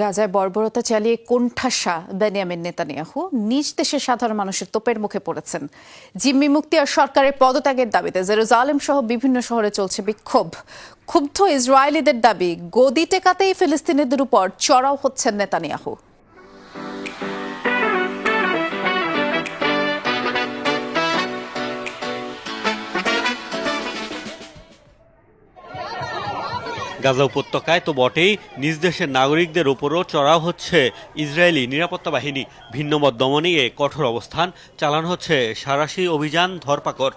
গাজায় বর্বরতা চালিয়ে কোণঠাসা বেনিয়ামিন নেতানিয়াহু নিজ দেশের সাধারণ মানুষের তোপের মুখে পড়েছেন। জিম্মি মুক্তি আর সরকারের পদত্যাগের দাবিতে জেরুজালেম সহ বিভিন্ন শহরে চলছে বিক্ষোভ। ক্ষুব্ধ ইসরায়েলিদের দাবি, গদি টেকাতেই ফিলিস্তিনিদের উপর চড়াও হচ্ছেন নেতানিয়াহু। গাজা উপত্যকায়, তো বটেই নিজ দেশের নাগরিকদের উপরও চড়াও হচ্ছে ইসরায়েলি নিরাপত্তা বাহিনী। ভিন্নমত দমনে কঠোর অবস্থান চালানো হচ্ছে সারাশি অভিযান ধরপাকড়।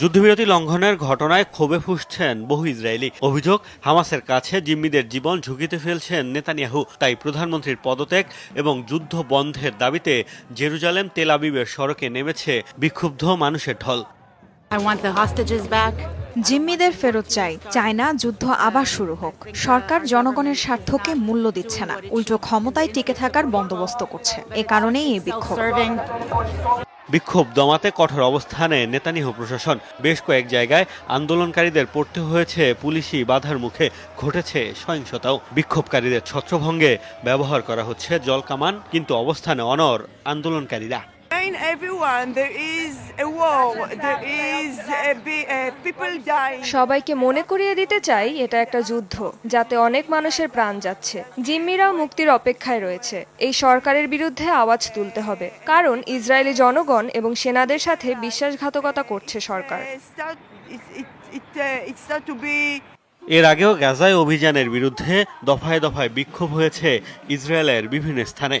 যুদ্ধবিরতি লঙ্ঘনের ঘটনায় ক্ষোভে ফুসছেন বহু ইসরায়েলি। অভিযোগ, হামাসের কাছে জিম্মিদের জীবন ঝুঁকিতে ফেলছেন নেতানিয়াহু। তাই প্রধানমন্ত্রীর পদত্যাগ এবং যুদ্ধ বন্ধের দাবিতে জেরুজালেম তেল আবিবের সড়কে নেমেছে বিক্ষুব্ধ মানুষের ঢল। I want the hostages back. জিম্মিদের ফেরত চাই। চায় না যুদ্ধ আবার শুরু হোক। সরকার জনগণের স্বার্থকে মূল্য দিচ্ছে না। উল্টো ক্ষমতায় টিকে থাকার বন্দোবস্ত করছে। এ কারণেই এই বিক্ষোভ। বিক্ষোভ দমাতে কঠোর অবস্থানে নেতানিয়াহু প্রশাসন। বেশ কয়েক জায়গায় আন্দোলনকারীদের পড়তে হয়েছে পুলিশি বাধার মুখে। ঘটেছে সহিংসতাও। বিক্ষোভকারীদের ছত্রভঙ্গে ব্যবহার করা হচ্ছে জলকামান, কিন্তু অবস্থানে অনর আন্দোলনকারীরা। In everyone, there is a war, there is a, be- uh, people dying. সবাইকে মনে করিয়ে দিতে চাই এটা একটা যুদ্ধ যাতে অনেক মানুষের প্রাণ যাচ্ছে। জিম্মিরাও মুক্তির অপেক্ষায় রয়েছে। এই সরকারের বিরুদ্ধে আওয়াজ তুলতে হবে। কারণ ইসরায়েলি জনগণ এবং সেনাদের সাথে বিশ্বাসঘাতকতা করছে সরকার। Uh, এর আগেও গাজায় অভিযানের বিরুদ্ধে দফায় দফায় বিক্ষোভ হয়েছে ইসরায়েলের বিভিন্ন স্থানে।